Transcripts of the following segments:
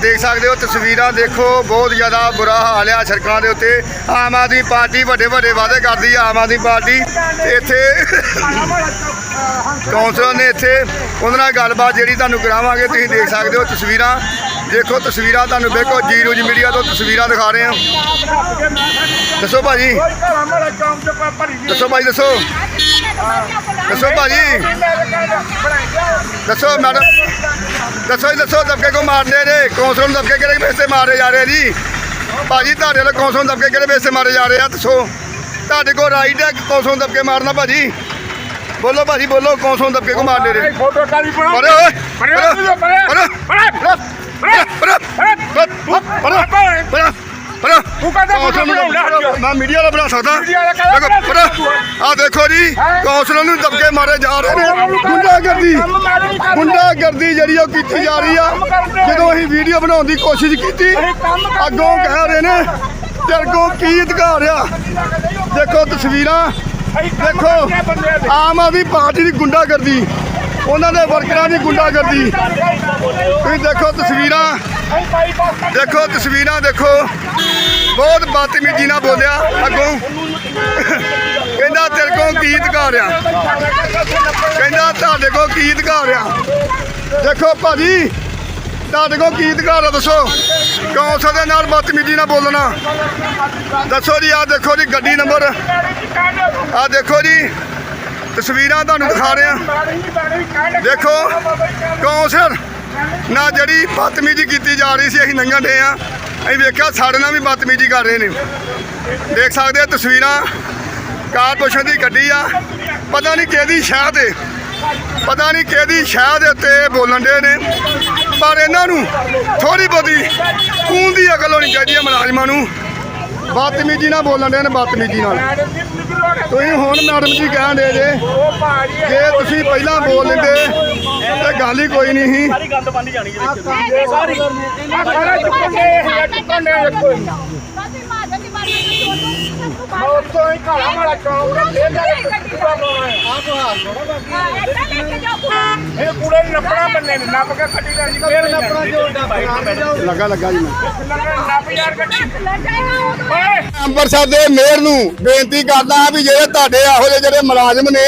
ਦੇਖ ਸਕਦੇ ਹੋ, ਤਸਵੀਰਾਂ ਦੇਖੋ, ਬਹੁਤ ਜ਼ਿਆਦਾ ਬੁਰਾ ਹਾਲ ਆ ਸੜਕਾਂ ਦੇ ਉੱਤੇ। ਆਮ ਆਦਮੀ ਪਾਰਟੀ ਵੱਡੇ ਵੱਡੇ ਵਾਅਦੇ ਕਰਦੀ ਆ, ਆਮ ਆਦਮੀ ਪਾਰਟੀ ਇੱਥੇ ਕੌਂਸਲਰ ਨੇ ਇੱਥੇ ਉਹਨਾਂ ਨਾਲ ਗੱਲਬਾਤ ਜਿਹੜੀ ਤੁਹਾਨੂੰ ਕਰਾਵਾਂਗੇ, ਤੁਸੀਂ ਦੇਖ ਸਕਦੇ ਹੋ ਤਸਵੀਰਾਂ। ਦੇਖੋ ਤਸਵੀਰਾਂ ਤੁਹਾਨੂੰ ਵੇਖੋ ਜੀ ਨਿਊਜ਼ ਮੀਡੀਆ ਤੋਂ ਤਸਵੀਰਾਂ ਦਿਖਾ ਰਹੇ ਹਾਂ। ਦੱਸੋ ਭਾਜੀ। ਦੱਸੋ ਭਾਜੀ, ਦੱਸੋ। ਦੱਸੋ ਭਾਜੀ। ਦੱਸੋ, ਮੈਡਮ। ਦੱਸੋ ਜੀ ਦੱਸੋ ਦਬਕੇ ਕੋ ਮਾਰਦੇ ਨੇ ਕੌਂਸਲਰ ਨੂੰ ਦਬਕੇ ਕਿਹੜੇ ਬੇਸ ਮਾਰੇ ਜਾ ਰਹੇ ਜੀ? ਭਾਜੀ ਤੁਹਾਡੇ ਵੱਲੋਂ ਕੌਂਸਲਰ ਨੂੰ ਦਬਕੇ ਕਿਹੜੇ ਬੇਸ ਮਾਰੇ ਜਾ ਰਹੇ ਆ ਦੱਸੋ। ਤੁਹਾਡੇ ਕੋਲ ਰਾਈਟ ਹੈ ਕੌਂਸਲਰ ਨੂੰ ਦਬਕੇ ਮਾਰਨਾ ਭਾਜੀ? ਬੋਲੋ ਭਾਜੀ ਬੋਲੋ ਕੌਂਸਲਰ ਨੂੰ ਦਬਕੇ ਕੋ ਮਾਰਦੇ ਨੇ? ਫੋਟੋ ਕਾਲੀ ਬਣਾਓ। ਪਰੇ ਓਏ ਪਰੇ ਪਰੇ ਪਰੇ। ਪਰੇ ਪਰੇ ਪਰੇ ਪਰੇ ਪਰੇ ਤੂੰ ਕਹਿੰਦਾ ਕੌਂਸਲਰ ਨੂੰ ਮੈਂ ਮੀਡੀਆ ਦਾ ਬਣਾ ਸਕਦਾ। ਦੇਖੋ, ਪਰੇ ਆ ਦੇਖੋ ਜੀ ਕੌਂਸਲਰ ਨੂੰ ਦਬਕੇ ਮਾਰੇ ਜਾ ਰਹੇ ਨੇ। ਗੁੰਡਾਗਰਦੀ। ਗੁੰਡਾਗਰਦੀ ਜਿਹੜੀ ਉਹ ਕੀਤੀ ਜਾ ਰਹੀ ਆ। ਜਦੋਂ ਅਸੀਂ ਵੀਡੀਓ ਬਣਾਉਣ ਦੀ ਕੋਸ਼ਿਸ਼ ਕੀਤੀ ਅੱਗੋਂ ਕਹਿ ਰਹੇ ਨੇ ਤੇਰੇ ਕੋਲ ਕੀ ਅਧਿਕਾਰ ਆ? ਦੇਖੋ ਤਸਵੀਰਾਂ। ਦੇਖੋ ਆਮ ਆਦਮੀ ਪਾਰਟੀ ਦੀ ਗੁੰਡਾਗਰਦੀ। ਉਹਨਾਂ ਦੇ ਵਰਕਰਾਂ ਦੀ ਗੁੰਡਾਗਰਦੀ। ਤੁਸੀਂ ਦੇਖੋ ਤਸਵੀਰਾਂ। ਦੇਖੋ ਤਸਵੀਰਾਂ, ਦੇਖੋ। ਬਹੁਤ ਬਦਤਮੀਜ਼ੀ ਨਾਲ ਬੋਲਿਆ ਅੱਗੋਂ। ਕਹਿੰਦਾ, ਤੇਰੇ ਕੋਲ ਕੀ ਅਧਿਕਾਰ ਆ? ਕਹਿੰਦਾ, ਤੁਹਾਡੇ ਕੋਲ ਕੀ ਅਧਿਕਾਰ ਆ? ਦੇਖੋ ਭਾਜੀ, ਤੁਹਾਡੇ ਕੋਲ ਕੀ ਅਧਿਕਾਰ ਆ ਦੱਸੋ? ਕੌਂਸਲ ਦੇ ਨਾਲ ਬਦਤਮੀਜ਼ੀ ਨਾਲ ਬੋਲਣਾ? ਦੱਸੋ ਜੀ ਆ ਦੇਖੋ ਜੀ, ਗੱਡੀ ਨੰਬਰ। ਆ ਦੇਖੋ ਜੀ ਤਸਵੀਰਾਂ ਤੁਹਾਨੂੰ ਦਿਖਾ ਰਹੇ। ਆ। ਦੇਖੋ ਕੌਂਸਲ ਨਾ ਜਿਹੜੀ ਬਦਤਮੀਜ਼ੀ ਕੀਤੀ ਜਾ ਰਹੀ ਸੀ ਅਸੀਂ ਨੰਗਣ ਦੇ ਆ ਅਸੀਂ ਵੇਖਿਆ ਸਾਡੇ ਨਾਲ ਵੀ ਬਦਤਮੀਜ਼ੀ ਕਰ ਰਹੇ ਨੇ। ਦੇਖ ਸਕਦੇ ਆ ਤਸਵੀਰਾਂ ਕਾਰਪੋਰੇਸ਼ਨ ਦੀ ਗੱਡੀ ਆ। ਪਤਾ ਨਹੀਂ ਕਿਹਦੀ ਸ਼ਾਹ ਤੇ ਪਤਾ ਨਹੀਂ ਕਿਹਦੀ ਸ਼ਾਹ ਦੇ ਉੱਤੇ ਬੋਲਣ ਦੇ ਨੇ। ਪਰ ਇਹਨਾਂ ਨੂੰ ਥੋੜੀ ਬਹੁਤੀ ਖੂਨ ਦੀ ਅਕਲ ਹੋਣੀ ਚਾਹੀਦੀ ਹੈ ਮੁਲਾਜ਼ਮਾਂ ਨੂੰ। ਬਦਤਮੀਜ਼ੀ ਨਾਲ ਬੋਲਣ ਦੇ ਨੇ ਬਦਤਮੀਜ਼ੀ ਨਾਲ। ਤੁਸੀਂ ਹੁਣ ਮੈਡਮ ਜੀ ਕਹਿਣ ਦੇ ਜੇ ਜੇ ਤੁਸੀਂ ਪਹਿਲਾਂ ਬੋਲ ਲੈਂਦੇ ਤੇ ਗੱਲ ਹੀ ਕੋਈ ਨਹੀਂ ਸੀ। ਸਾਰੀ ਗੰਦ ਬੰਦ ਜਾਣੀ ਜੀ ਸਾਰੀ ਸਾਰਾ ਚੁੱਕਣੇ ਇਹ ਚੁੱਕਣੇ ਦੇਖੋ ਉੱਥੋਂ ਹੀ ਕਾਲਾ ਮਾਲਾ ਚੌਂਕ ਦੇ ਦੇ ਇਹ ਕੂੜੇ ਨੂੰ ਨੱਪਣਾ ਬੰਨੇ ਨੇ ਨੱਪ ਕੇ ਕੱਢੀ ਦਾ ਜੀ ਫੇਰ ਨੱਪਣਾ ਜੋ ਲੱਗਾ ਲੱਗਾ ਜੀ ਮੈਂ ਨੱਪ ਯਾਰ ਕੱਢੀ ਓਏ ਅੰਮ੍ਰਿਤਸਰ ਦੇ ਮੇਅਰ ਨੂੰ ਬੇਨਤੀ ਕਰਦਾ ਵੀ ਜਿਹੜੇ ਤੁਹਾਡੇ ਇਹੋ ਜਿਹੇ ਜਿਹੜੇ ਮੁਲਾਜ਼ਮ ਨੇ,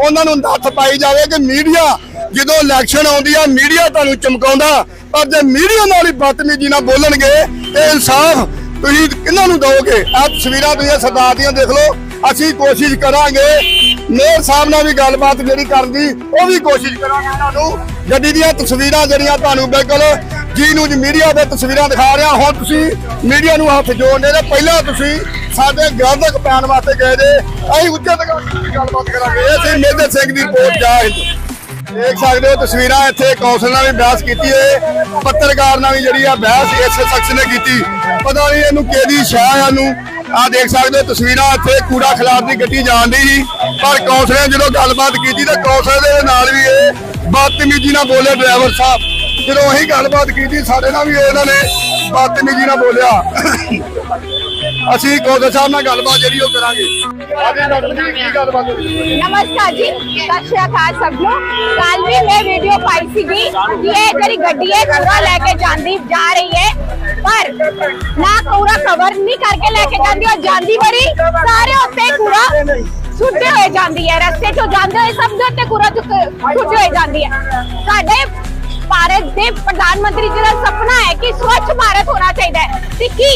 ਉਹਨਾਂ ਨੂੰ ਨੱਥ ਪਾਈ ਜਾਵੇ ਕਿ ਮੀਡੀਆ ਜਦੋਂ ਇਲੈਕਸ਼ਨ ਆਉਂਦੀ ਆ, ਮੀਡੀਆ ਤੁਹਾਨੂੰ ਚਮਕਾਉਂਦਾ। ਪਰ ਜੇ ਮੀਡੀਆ ਨਾਲ ਹੀ ਬਦਤਮੀਜ਼ੀ ਨਾਲ ਬੋਲਣਗੇ ਤੇ ਇਨਸਾਫ ਤੁਸੀਂ ਕਿਹਨਾਂ ਨੂੰ ਦਿਓਗੇ? ਆ ਤਸਵੀਰਾਂ ਤੁਸੀਂ ਸਰਦਾਰ ਦੀਆਂ ਦੇਖ ਲਓ। ਅਸੀਂ ਕੋਸ਼ਿਸ਼ ਕਰਾਂਗੇ, ਮੇਅਰ ਸਾਹਿਬ ਨਾਲ ਵੀ ਗੱਲਬਾਤ ਜਿਹੜੀ ਕਰਨ ਦੀ, ਉਹ ਵੀ ਕੋਸ਼ਿਸ਼ ਕਰਾਂਗੇ ਉਹਨਾਂ ਨੂੰ। ਗੱਡੀ ਦੀਆਂ ਤਸਵੀਰਾਂ ਜਿਹੜੀਆਂ ਤੁਹਾਨੂੰ ਬਿਲਕੁਲ ਜੀ ਨੂੰ ਮੀਡੀਆ ਦੇ ਤਸਵੀਰਾਂ ਦਿਖਾ ਰਿਹਾ। ਹੁਣ ਤੁਸੀਂ ਮੀਡੀਆ ਨੂੰ ਹੱਥ ਜੋੜਨੇ ਤੇ ਪਹਿਲਾਂ ਤੁਸੀਂ ਸਾਡੇ ਗ੍ਰਾਹਕ ਪੈਣ ਵਾਸਤੇ ਗਏ ਜੇ। ਅਸੀਂ ਉੱਚੇ ਤੱਕ ਗੱਲਬਾਤ ਕਰਾਂਗੇ। ਇਹ ਸੀ ਮੇਜਰ ਸਿੰਘ ਦੀ ਰਿਪੋਰਟ ਜਾ ਦੇਖ ਸਕਦੇ ਹੋ ਤਸਵੀਰਾਂ, ਇੱਥੇ ਕੌਂਸਲ ਨਾਲ ਵੀ ਬਹਿਸ ਕੀਤੀ ਹੈ। ਪੱਤਰਕਾਰ ਨਾਲ ਵੀ ਜਿਹੜੀ ਆ ਬਹਿਸ ਇਸ ਸ਼ਖਸ ਨੇ ਕੀਤੀ। ਪਤਾ ਨਹੀਂ ਇਹਨੂੰ ਕਿਹਦੀ ਸ਼ਾਹ ਆ ਨੂੰ ਆ ਦੇਖ ਸਕਦੇ ਹੋ ਤਸਵੀਰਾਂ, ਇੱਥੇ ਕੂੜਾ ਖਿਲਾਰ ਦੀ ਗੱਡੀ ਜਾਂਦੀ ਸੀ। ਪਰ ਕੌਂਸਲ ਨੇ ਜਦੋਂ ਗੱਲਬਾਤ ਕੀਤੀ ਤਾਂ ਕੌਂਸਲ ਦੇ ਨਾਲ ਵੀ ਇਹ ਬਦਤਮੀਜ਼ੀ ਨਾਲ ਬੋਲੇ ਡਰਾਈਵਰ ਸਾਹਿਬ। ਜਦੋਂ ਅਸੀਂ ਗੱਲਬਾਤ ਕੀਤੀ, ਸਾਡੇ ਨਾਲ ਵੀ ਇਹਨਾਂ ਨੇ ਬਦਤਮੀਜ਼ੀ ਨਾਲ ਬੋਲਿਆ। ਅਸੀਂ ਕੌਂਸਲ ਸਾਹਿਬ ਨਾਲ ਗੱਲਬਾਤ ਜਿਹੜੀ ਉਹ ਕਰਾਂਗੇ। ਆਗੇ ਡਾਕਟਰ ਜੀ, ਕੀ ਗੱਲਬਾਤ ਹੋਈ? ਨਮਸਕਾਰ ਜੀ, ਸਤਿ ਸ਼੍ਰੀ ਅਕਾਲ ਸਭ ਨੂੰ। ਕੱਲ ਵੀ ਮੈਂ ਵੀਡੀਓ ਪਾਈ ਸੀਗੀ ਕਿ ਇਹ ਜਿਹੜੀ ਗੱਡੀ ਹੈ, ਕੂੜਾ ਲੈ ਕੇ ਜਾਂਦੀ ਜਾ ਰਹੀ ਹੈ। ਪਰ ਨਾ ਕੂੜਾ ਕਵਰ ਨਹੀਂ ਕਰਕੇ ਲੈ ਕੇ ਜਾਂਦੀ ਔਰ ਜਾਂਦੀ ਵਾਰੀ ਸਾਰੇ ਉੱਤੇ ਕੂੜਾ ਸੁੱਟੇ ਹੋਏ ਜਾਂਦੀ ਹੈ, ਰਸਤੇ ਚੋਂ ਜਾਂਦੇ ਹੋਏ ਸਭ ਦੇ ਉੱਤੇ ਕੂੜਾ ਸੁੱਟੇ ਹੋਏ ਜਾਂਦੀ ਹੈ। ਸਾਡੇ ਭਾਰਤ ਦੇ ਪ੍ਰਧਾਨ ਮੰਤਰੀ ਜੀ ਦਾ ਸੁਪਨਾ ਹੈ ਕਿ ਸਵੱਛ ਭਾਰਤ ਹੋਣਾ ਚਾਹੀਦਾ ਹੈ ਤੇ ਕੀ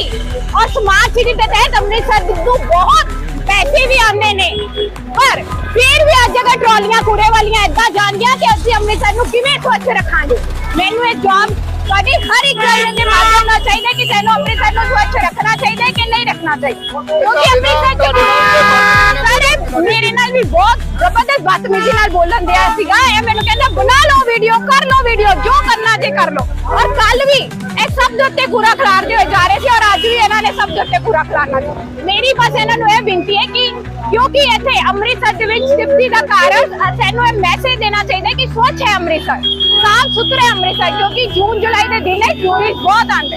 ਔਰ ਸਮਾਰਟ ਸਿਟੀ ਦੇ ਤਹਿਤ ਅੰਮ੍ਰਿਤਸਰ ਨੂੰ ਬਹੁਤ ਪੈਸੇ ਵੀ ਆਉਂਦੇ ਨੇ ਪਰ ਫਿਰ ਵੀ ਅੱਜ ਜਗ੍ਹਾ ਟਰਾਲੀਆਂ ਕੂੜੇ ਵਾਲੀਆਂ ਏਦਾਂ ਜਾਂਦੀਆਂ ਕਿ ਅਸੀਂ ਅੰਮ੍ਰਿਤਸਰ ਨੂੰ ਕਿਵੇਂ ਸਵੱਛ ਰੱਖਾਂਗੇ ਮੈਨੂੰ ਇਹ ਜੌਬ ਤੁਹਾਡੀ ਹਰ ਇੱਕ ਗੱਲ ਦੇ ਮਾਧਿਅਮ ਨਾਲ ਚਾਹੀਦਾ ਕਿ ਤੈਨੂੰ ਅੰਮ੍ਰਿਤਸਰ ਨੂੰ ਸਵੱਛ ਰੱਖਣਾ ਚਾਹੀਦਾ ਹੈ ਕਿ ਨਹੀਂ ਰੱਖਣਾ ਚਾਹੀਦਾ ਕਿਉਂਕਿ ਅੰਮ੍ਰਿਤਸਰ ਚ ਸਾਰੇ ਮੇਰੇ ਨਾਲ ਵੀ ਬਹੁਤ ਜ਼ਬਰਦਸਤ ਬਦਤਮੀਜ਼ੀ ਨਾਲ ਬੋਲਣ ਦਿਆ ਸੀਗਾ। ਇਹ ਮੈਨੂੰ ਕਹਿੰਦਾ, ਬਣਾ ਲਓ ਵੀਡੀਓ ਕਰ ਲਓ ਵੀਡੀਓ ਜੋ ਕਰਨਾ ਜੇ ਕਰ ਲਓ। ਔਰ ਕੱਲ ਵੀ ਇਹ ਸਭ ਦੇ ਉੱਤੇ ਕੂੜਾ ਖਿਲਾਰਦੇ ਹੋਏ ਜਾ ਰਹੇ ਸੀ ਔਰ ਅੱਜ ਵੀ ਇਹਨਾਂ ਨੇ ਸਭ ਦੇ ਉੱਤੇ ਕੂੜਾ ਖਿਲਾਰਨਾ ਮੇਰੀ ਬਸ ਇਹਨਾਂ ਨੂੰ ਇਹ ਬੇਨਤੀ ਹੈ ਕਿ ਕਿਉਂਕਿ ਇੱਥੇ ਅੰਮ੍ਰਿਤਸਰ ਦੇ ਵਿੱਚ ਸਿਫਤੀ ਦਾ ਕਾਰਨ ਸਾਨੂੰ ਇਹ ਮੈਸੇਜ ਦੇਣਾ ਚਾਹੀਦਾ ਕਿ ਸਵੱਛ ਹੈ ਅੰਮ੍ਰਿਤਸਰ ਸਾਫ਼ ਸੁਥਰਾ ਅੰਮ੍ਰਿਤਸਰ, ਕਿਉਂਕਿ ਜੂਨ ਜੁਲਾਈ ਦੇ ਦਿਨ ਹੈ ਟੂਰਿਸਟ ਬਹੁਤ ਆਉਂਦੇ।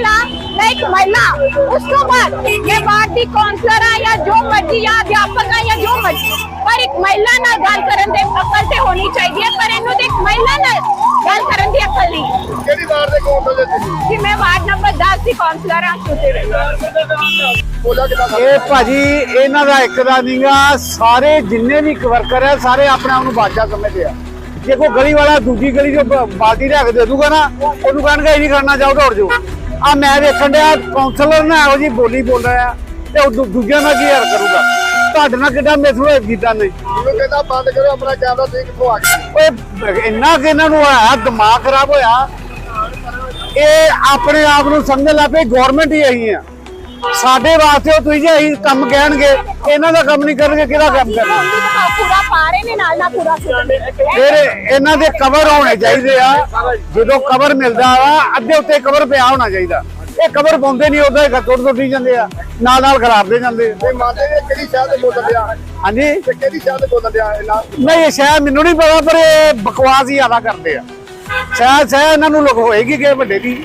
ਉਸ ਤੋਂ ਬਾਅਦ ਇਹ ਵਾਰਡ ਦੀ ਕਾਉਂਸਲਰ ਆ ਜਾਂ ਜੋ ਮਰਜ਼ੀ ਜਾਂ ਅਧਿਆਪਕ ਆ ਜਾਂ ਜੋ ਮਰਜ਼ੀ ਪਰ ਇੱਕ ਮਹਿਲਾ ਨਾਲ ਗੱਲ ਕਰਨ ਦੇ ਅਕਲ ਤੇ ਹੋਣੀ ਚਾਹੀਦੀ ਹੈ ਪਰ ਇਹਨੂੰ ਤੇ ਇੱਕ ਮਹਿਲਾ ਨਾਲ ਗੱਲ ਕਰਨ ਦੀ ਅਕਲ ਨਹੀਂ। ਕਿਹੜੀ ਵਾਰ ਦੇ ਕੌਂਸਲ ਦੇ ਤੁਸੀਂ? ਕਿ ਮੈਂ ਵਾਰਡ ਨੰਬਰ 10 ਦੀ ਕਾਉਂਸਲਰ ਹਾਂ ਛੋਟੇ ਇਹ ਭਾਜੀ ਇਹਨਾਂ ਦਾ ਇੱਕ ਦਾ ਨਹੀਂਗਾ ਸਾਰੇ ਜਿੰਨੇ ਵੀ ਵਰਕਰ ਹੈ ਸਾਰੇ ਆਪਣੇ ਆਪ ਨੂੰ ਬਾਦਸ਼ਾਹ ਸਮਝਦੇ ਆ। ਜੇ ਕੋਈ ਗਲੀ ਵਾਲਾ ਦੂਜੀ ਗਲੀ ਜੋ ਬਾਲਟੀ ਲੈ ਕੇ ਦੇ ਦੂਗਾ ਨਾ ਉਹਨੂੰ ਕਹਿਣਗੇ ਇਹ ਨਹੀਂ ਕਰਨਾ ਚਾਹੋ ਦੌੜ ਜਾਓ। ਆ ਮੈਂ ਵੇਖਣ ਡਿਆ ਕਾਉਂਸਲਰ ਨੇ ਇਹੋ ਜੀ ਬੋਲੀ ਬੋਲ ਰਿਹਾ ਤੇ ਉਹ ਦੂਜਿਆਂ ਨਾਲ ਕੀ ਯਾਰ ਕਰੂਗਾ ਤੁਹਾਡੇ ਨਾਲ ਕਿੱਦਾਂ ਮਿਸਲ ਕੀਤਾ ਨਹੀਂ। ਉਹਨੂੰ ਕਹਿੰਦਾ ਬੰਦ ਕਰੋ ਆਪਣਾ ਕੈਮਰਾ ਤੁਸੀਂ ਕਿੱਥੋਂ ਆ ਗਏ ਓਏ ਇੰਨਾ ਕਿ ਇਹਨਾਂ ਨੂੰ ਹੋਇਆ ਦਿਮਾਗ ਖਰਾਬ ਹੋਇਆ। ਇਹ ਆਪਣੇ ਆਪ ਨੂੰ ਸਮਝਣ ਲੱਗ ਪਏ ਗਵਰਨਮੈਂਟ ਹੀ ਆਈ ਆ। ਸਾਡੇ ਵਾਸਤੇ ਉਹ ਤੁਸੀਂ ਜੇ ਅਸੀਂ ਕੰਮ ਕਹਿਣਗੇ ਇਹਨਾਂ ਦਾ ਕੰਮ ਨਹੀਂ ਕਰਨਗੇ ਕਿਹਦਾ ਕੰਮ ਕਰਨਾ? ਪੂਰਾ ਪਾ ਰਹੇ ਨੇ ਨਾਲ ਨਾਲ ਪੂਰਾ ਸੁਣਦੇ ਫਿਰ ਇਹਨਾਂ ਦੇ ਕਵਰ ਹੋਣੇ ਚਾਹੀਦੇ ਆ। ਜਦੋਂ ਕਵਰ ਮਿਲਦਾ ਵਾ ਅੱਧੇ ਉੱਤੇ ਕਵਰ ਪਿਆ ਹੋਣਾ ਚਾਹੀਦਾ। ਇਹ ਕਵਰ ਪਾਉਂਦੇ ਨਹੀਂ ਉਦਾਂ ਹੀ ਟੁੱਟ ਟੁੱਟੀ ਜਾਂਦੇ ਆ। ਨਾਲ ਨਾਲ ਖਰਾਬਦੇ ਜਾਂਦੇ। ਆ। ਤੇ ਮੰਨਦੇ ਨੇ ਕਿਹੜੀ ਸ਼ਹਿਰ ਦੇ ਦਿਆ ਹਾਂਜੀ? ਤੇ ਕਿਹੜੀ ਸ਼ਹਿਰ ਦੇ ਦਿਆ ਇਹਨਾਂ ਨਹੀਂ ਇਹ ਸ਼ਾਇਦ ਮੈਨੂੰ ਨਹੀਂ ਪਤਾ ਪਰ ਇਹ ਬਕਵਾਸ ਹੀ ਜ਼ਿਆਦਾ ਕਰਦੇ ਆ। ਸ਼ਾਇਦ ਸ਼ਾਇਦ ਇਹਨਾਂ ਨੂੰ ਲੋਕ ਹੋਏਗੀ ਕਿ ਵੱਡੇ ਦੀ?